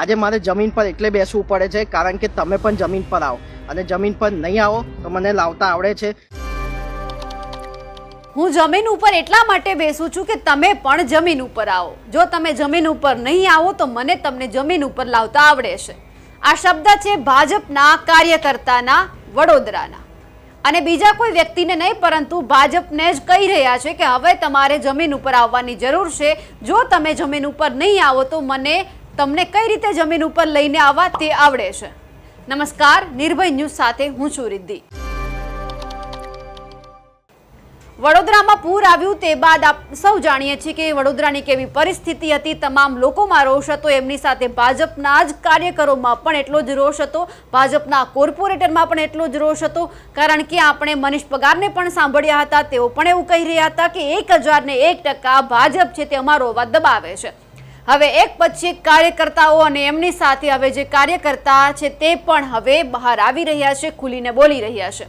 આજે મારે જમીન પર એટલે બેસવું પડે છે, કારણ કે તમે પણ જમીન પર આવો. અને જમીન પર નહીં આવો તો મને લાવતા આવડે છે. હું જમીન ઉપર એટલા માટે બેસું છું કે તમે પણ જમીન ઉપર આવો. જો તમે જમીન ઉપર નહીં આવો તો મને તમને જમીન ઉપર લાવતા આવડે છે. આ શબ્દ છે ભાજપના કાર્યકર્તાના વડોદરાના. અને બીજા કોઈ વ્યક્તિને નહીં, પરંતુ ભાજપને જ કહી રહ્યા છે કે હવે તમારે જમીન ઉપર આવવાની જરૂર છે. જો તમે જમીન ઉપર નહીં આવો તો મને તમને કઈ રીતે જમીન ઉપર લઈને આવવા તે આવડે છે? નમસ્કાર, નિર્ભય ન્યૂઝ સાથે હું છું રિદ્ધિ. વડોદરામાં પૂર આવ્યું તે બાદ આપ સૌ જાણીએ છીએ કે વડોદરાની કેવી પરિસ્થિતિ હતી, તમામ લોકોમાં રોષ હતો, એમની સાથે ભાજપના જ કાર્યકરોમાં પણ એટલો જ રોષ હતો, ભાજપના કોર્પોરેટરમાં પણ એટલો જ રોષ હતો, કારણ કે આપણે મનીષ પગારને પણ સાંભળ્યા હતા, તેઓ પણ એવું કહી રહ્યા હતા કે એક હજારને એક ટકા ભાજપ છે તે અમારો અવાજ દબાવે છે. હવે એક પછી કાર્યકર્તાઓ અને એમની સાથે હવે જે કાર્યકર્તા છે તે પણ હવે બહાર આવી રહ્યા છે, ખુલીને બોલી રહ્યા છે.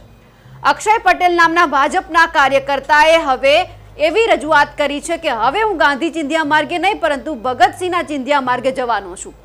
અક્ષય પટેલ નામના ભાજપના કાર્યકર્તાએ હવે એવી રજૂઆત કરી છે કે હવે હું ગાંધી ચિંધ્યા માર્ગે નહીં, પરંતુ ભગતસિંહના ચિંધ્યા માર્ગે જવાનો છું.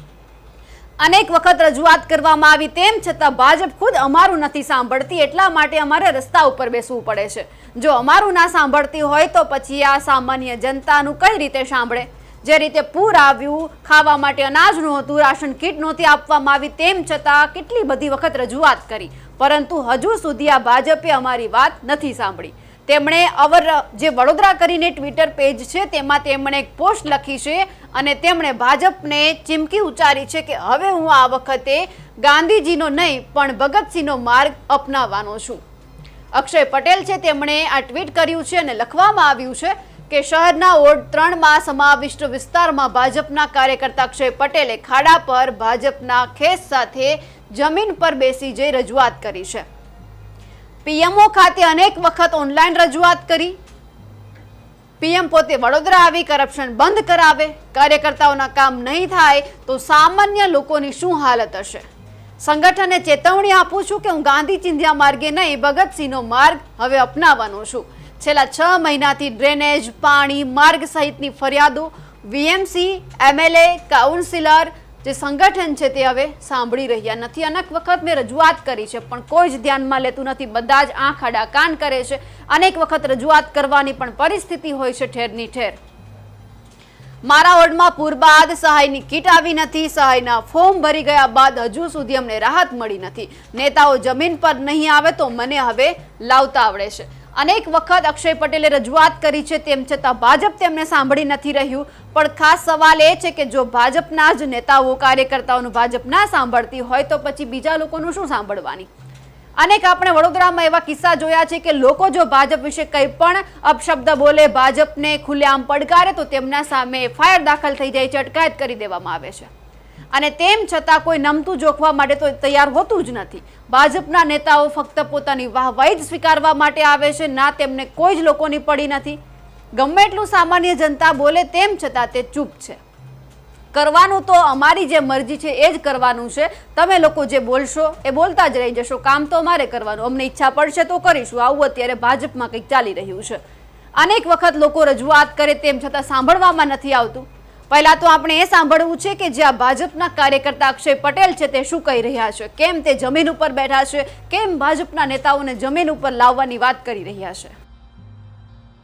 અનેક વખત રજૂઆત કરવામાં આવી તેમ છતાં ભાજપ ખુદ અમારું નથી સાંભળતી, એટલા માટે અમારે રસ્તા ઉપર બેસવું પડે છે. જો અમારું ના સાંભળતી હોય તો પછી આ સામાન્ય જનતાનું કઈ રીતે સાંભળે? જે રીતે પૂર આવ્યું, ખાવા માટે અનાજ નહોતું, રાશન કીટ નહોતી આપવામાં આવી તેમ છતાં કેટલી બધી વખત રજૂઆત કરી. પરંતુ હજુ સુધી આ ભાજપે અમારી વાત નથી સાંભળી. તેમણે અવર જે વડોદરા કરીને ટ્વિટર પેજ છે, તેમાં તેમણે એક પોસ્ટ લખી છે અને તેમણે ભાજપને ચીમકી ઉચ્ચારી છે કે, હવે હું આ વખતે ગાંધીજીનો નહીં, પણ ભગતસિંહનો માર્ગ અપનાવવાનો છું. અક્ષય પટેલ છે, તેમણે આ ટ્વીટ કર્યું છે અને લખવામાં આવ્યું છે કે શહેરના વોર્ડ ત્રણમાં સમાવિષ્ટ વિસ્તારમાં ભાજપના કાર્યકર્તા અક્ષય પટેલે ખાડા પર ભાજપના ખેસ સાથે જમીન પર બેસી જઈ રજૂઆત કરી છે. પીએમઓ ખાતે અનેક વખત ઓનલાઈન રજૂઆત કરી. પીએમ પોતે વડોદરા આવી કરપ્શન બંધ કરાવે. કાર્યકર્તાઓના કામ નહીં થાય તો સામાન્ય લોકોની શું હાલત હશે? સંગઠને ચેતવણી આપું છું કે હું ગાંધી ચિંધ્યા માર્ગે નહીં, ભગતસિંહનો માર્ગ હવે અપનાવવાનો છું. છેલ્લા છ મહિનાથી ડ્રેનેજ, પાણી, માર્ગ સહિતની ફરિયાદો, વીએમસી, એમએલએ, કાઉન્સિલર જે સંગઠન છે તે હવે સાંભળી રહ્યા નથી. અનેક વખત મેં રજૂઆત કરી છે, પણ કોઈ જ ધ્યાનમાં લેતું નથી. બધા જ આંખ આડા કાન કરે છે. અનેક વખત રજૂઆત કરવાની પણ પરિસ્થિતિ હોય છે ઠેરની ઠેર. મારા વોર્ડમાં પૂર બાદ સહાયની કીટ આવી નથી. સહાયના ફોર્મ ભરી ગયા બાદ હજુ સુધી અમને રાહત મળી નથી. નેતાઓ જમીન પર નહીં આવે તો મને હવે લાવતા આવડે છે. અનેક વખત અક્ષય પટેલે રજૂઆત કરી છે તેમ છતાં ભાજપ તેમને સાંભળી નથી રહ્યું. પણ ખાસ સવાલ એ છે કે જો ભાજપના જ નેતાઓ, કાર્યકર્તાઓનું ભાજપ ના સાંભળતી હોય તો પછી બીજા લોકોનું શું સાંભળવાની? અનેક આપણે વડોદરામાં એવા કિસ્સા જોયા છે કે લોકો જો ભાજપ વિશે કંઈ પણ અપશબ્દ બોલે, ભાજપને ખુલ્લેઆમ પડકારે તો તેમના સામે એફઆઈઆર દાખલ થઈ જાય છે, અટકાયત કરી દેવામાં આવે છે. અને તેમ છતાં કોઈ નમતું જોખવા માટે તો તૈયાર હોતું જ નથી. ભાજપના નેતાઓ ફક્ત પોતાની વાહવાહી જ સ્વીકારવા માટે આવે છે, ના તેમને કોઈ જ લોકોની પડી નથી. ગમે એટલું સામાન્ય જનતા બોલે તેમ છતાં તે ચૂપ છે. કરવાનું તો અમારી જે મરજી છે એ જ કરવાનું છે. તમે લોકો જે બોલશો એ બોલતા જ રહી જશો. કામ તો અમારે કરવાનું. અમને ઈચ્છા પડશે તો કરીશું. આવું અત્યારે ભાજપમાં કંઈક ચાલી રહ્યું છે. અનેક વખત લોકો રજૂઆત કરે તેમ છતાં સાંભળવામાં નથી આવતું. પહેલા તો આપણે એ સાંભળવું છે કે જે આ ભાજપના કાર્યકર્તા અક્ષય પટેલ છે, તે શું કહી રહ્યા છે? કેમ તે જમીન ઉપર બેઠા છે? કેમ ભાજપના નેતાઓને જમીન ઉપર લાવવાની વાત કરી રહ્યા છે?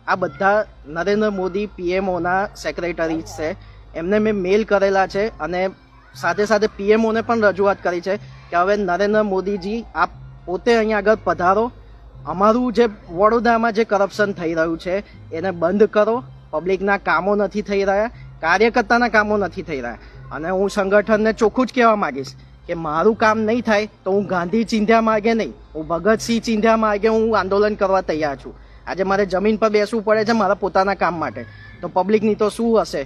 આ બધા નરેન્દ્ર મોદી પીએમઓના સેક્રેટરી છે. એમને મેં મેલ કરેલા છે અને સાથે સાથે પીએમઓને પણ રજૂઆત કરી છે કે હવે નરેન્દ્ર મોદીજી, આપ પોતે અહીંયા આગળ પધારો. અમારું જે વડોદરામાં જે કરપ્શન થઈ રહ્યું છે, એને બંધ કરો. પબ્લિકના કામો નથી થઈ રહ્યા. કાર્યકર્તાના કામો નથી થઈ રહ્યા. અને હું સંગઠનને ચોખ્ખું જ કહેવા માંગીશ કે મારું કામ નહીં થાય તો હું ગાંધી ચિંધ્યા માર્ગે નહીં, હું ભગતસિંહ ચિંધ્યા માર્ગે હું આંદોલન કરવા તૈયાર છું. આજે મારે જમીન પર બેસવું પડે છે મારા પોતાના કામ માટે. તો પબ્લિકની તો શું હશે?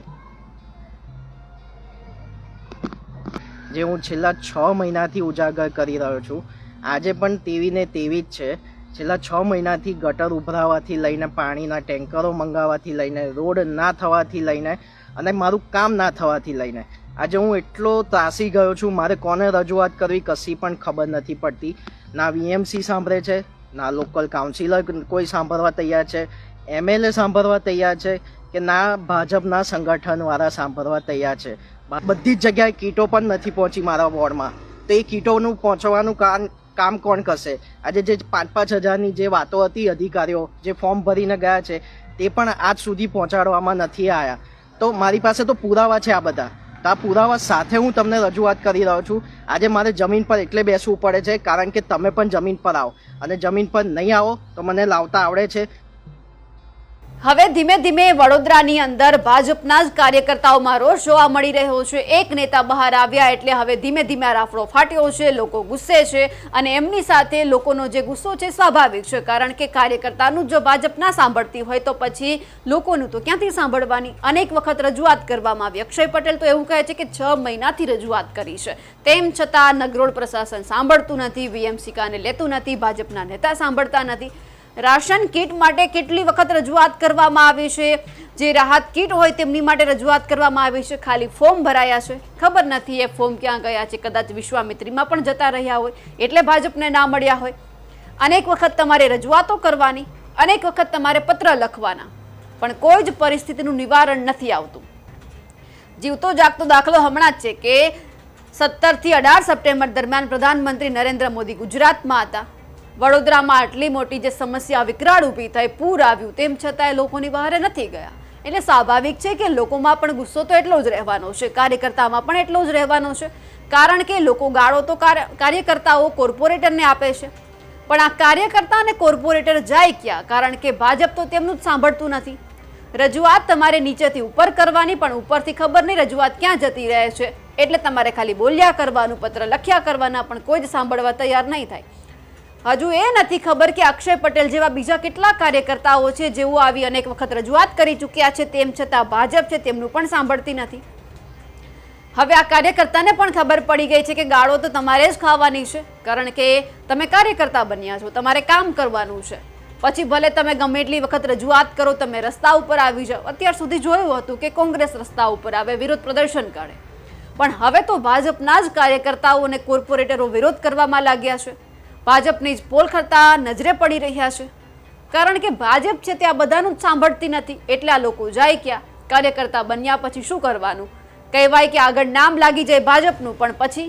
જે હું છેલ્લા છ મહિનાથી ઉજાગર કરી રહ્યો છું. આજે પણ તેવી ને તેવી જ છે. છેલ્લા છ મહિનાથી ગટર ઉભરાવાથી લઈને પાણીના ટેન્કરો મંગાવવાથી લઈને, રોડ ના થવાથી લઈને અને મારું કામ ના થવાથી લઈને. આજે હું એટલો ત્રાસી ગયો છું, મારે કોને રજૂઆત કરવી કશી પણ ખબર નથી પડતી. ના વીએમસી સાંભળે છે, ના લોકલ કાઉન્સિલર કોઈ સાંભળવા તૈયાર છે, એમએલએ સાંભળવા તૈયાર છે કે ના ભાજપના સંગઠનવાળા સાંભળવા તૈયાર છે. બધી જ જગ્યાએ કીટો પણ નથી પહોંચી મારા વોર્ડમાં. તો એ કીટોનું પહોંચવાનું કામ કામ કોણ કરશે? આજે જે પાંચ પાંચ હજારની જે વાતો હતી અધિકારીઓ, જે ફોર્મ ભરીને ગયા છે, તે પણ આજ સુધી પહોંચાડવામાં નથી આવ્યા તો મારી પાસે તો પુરાવા છે આ બધા. તો આ પુરાવા સાથે હું તમને રજૂઆત કરી રહ્યો છું. આજે મારે જમીન પર એટલે બેસવું પડે છે, કારણ કે તમે પણ જમીન પર આવો. અને જમીન પર નહીં આવો તો મને લાવતા આવડે છે. હવે ધીમે ધીમે વડોદરાની અંદર ભાજપના જ કાર્યકર્તાઓમાં રોષ જોવા મળી રહ્યો છે. એક નેતા બહાર આવ્યા એટલે હવે ધીમે ધીમે રાફડો ફાટ્યો છે, લોકો ગુસ્સે છે અને એમની સાથે લોકોનો જે ગુસ્સો છે સ્વાભાવિક છે. કારણ કે કાર્યકર્તાનું જો ભાજપ ના સાંભળતી હોય તો પછી લોકોનું તો ક્યાંથી સાંભળવાની? અનેક વખત રજૂઆત કરવામાં આવી. અક્ષય પટેલ તો એવું કહે છે કે છ મહિનાથી રજૂઆત કરી છે. તેમ છતાં નગરોળ પ્રશાસન સાંભળતું નથી વીએમસી કાને લેતું નથી, ભાજપના નેતા સાંભળતા નથી. રાશન કીટ માટે કેટલી વખત રજૂઆત કરવામાં આવી છે? જે રાહત કીટ હોય તેમની માટે રજૂઆત કરવામાં આવી છે? ખાલી ફોર્મ ભરાયા છે? ખબર નથી એ ફોર્મ ક્યાં ગયા છે? કદાચ વિશ્વામિત્રીમાં પણ જતા રહ્યા હોય, એટલે ભાજપને ના મળ્યા હોય. અનેક વખત તમારે રજૂઆતો કરવાની, અનેક વખત તમારે પત્ર લખવાના. પણ કોઈ જ પરિસ્થિતિનું નિવારણ નથી આવતું. જીવતો જાગતો દાખલો હમણાં જ છે કે સત્તરથી અઢાર સપ્ટેમ્બર દરમિયાન પ્રધાનમંત્રી નરેન્દ્ર મોદી ગુજરાતમાં હતા. વડોદરામાં આટલી મોટી જે સમસ્યા વિકરાળ ઊભી થઈ, પૂર આવ્યું, તેમ છતાંય લોકોની બહાર નથી ગયા. એટલે સ્વાભાવિક છે કે લોકોમાં પણ ગુસ્સો તો એટલો જ રહેવાનો છે, કાર્યકર્તામાં પણ એટલો જ રહેવાનો છે, કારણ કે લોકો ગાળો તો કાર્ય- કાર્યકર્તાઓ કોર્પોરેટરને આપે છે. પણ આ કાર્યકર્તા અને કોર્પોરેટર જાય ક્યાં? કારણ કે ભાજપ તો તેમનું જ સાંભળતું નથી. રજૂઆત તમારે નીચેથી ઉપર કરવાની, પણ ઉપરથી ખબર નહીં રજૂઆત ક્યાં જતી રહે છે. એટલે તમારે ખાલી બોલ્યા કરવાનું, પત્ર લખ્યા કરવાના પણ કોઈ જ સાંભળવા તૈયાર નહીં થાય. હજુ એ નથી ખબર કે અક્ષય પટેલ જેવા બીજા કેટલા કાર્યકર્તાઓ છે જેઓ આવી અનેક વખત રજૂઆત કરી ચૂક્યા છે, તેમ છતાં ભાજપ છે તેમનું પણ સાંભળતી નથી. હવે આ કાર્યકર્તાને પણ ખબર પડી ગઈ છે કે ગાળો તો તમારે જ ખાવાની છે, કારણ કે તમે કાર્યકર્તા બન્યા છો, તમારે કામ કરવાનું છે. પછી ભલે તમે ગમે એટલી વખત રજૂઆત કરો, તમે રસ્તા ઉપર આવી જાઓ. અત્યાર સુધી જોયું હતું કે કોંગ્રેસ રસ્તા ઉપર આવે, વિરોધ પ્રદર્શન કરે. પણ હવે તો ભાજપના જ કાર્યકર્તાઓ અને કોર્પોરેટરો વિરોધ કરવામાં લાગ્યા છે. ભાજપની જ પોલ ખરતા નજરે પડી રહ્યા છે. કારણ કે ભાજપ છે તે આ બધાનું જ સાંભળતી નથી. એટલે આ લોકો જાય ક્યાં? કાર્યકર્તા બન્યા પછી શું કરવાનું? કહેવાય કે આગળ નામ લાગી જાય ભાજપનું, પણ પછી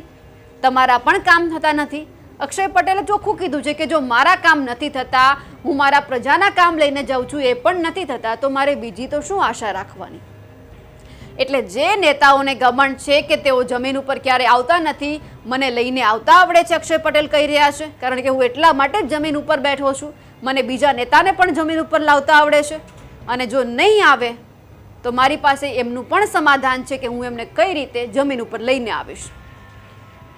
તમારા પણ કામ થતા નથી. અક્ષય પટેલે ચોખ્ખું કીધું છે કે જો મારા કામ નથી થતા, હું મારા પ્રજાના કામ લઈને જાઉં છું, એ પણ નથી થતા, તો મારે બીજી તો શું આશા રાખવાની? એટલે જે નેતાઓને ગમન છે કે તેઓ જમીન ઉપર ક્યારે આવતા નથી, મને લઈને આવતા આવડે છે અક્ષય પટેલ કહી રહ્યા છે. કારણ કે હું એટલા માટે જ જમીન ઉપર બેઠો છું. મને બીજા નેતાને પણ જમીન ઉપર લાવતા આવડે છે. અને જો નહીં આવે, તો મારી પાસે એમનું પણ સમાધાન છે કે હું એમને કઈ રીતે જમીન ઉપર લઈને આવીશ.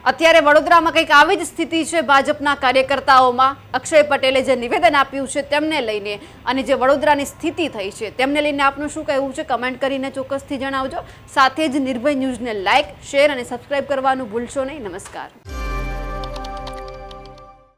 અત્યારે વડોદરામાં કંઈક આવી જ સ્થિતિ છે ભાજપના કાર્યકર્તાઓમાં. અક્ષય પટેલે જે નિવેદન આપ્યું છે તેમને લઈને અને જે વડોદરાની સ્થિતિ થઈ છે તેમને લઈને આપનું શું કહેવું છે? કમેન્ટ કરીને ચોક્કસથી જણાવજો. સાથે જ નિર્ભય ન્યૂઝને લાઇક શેર અને સબસ્ક્રાઇબ કરવાનું ભૂલશો નહીં. નમસ્કાર.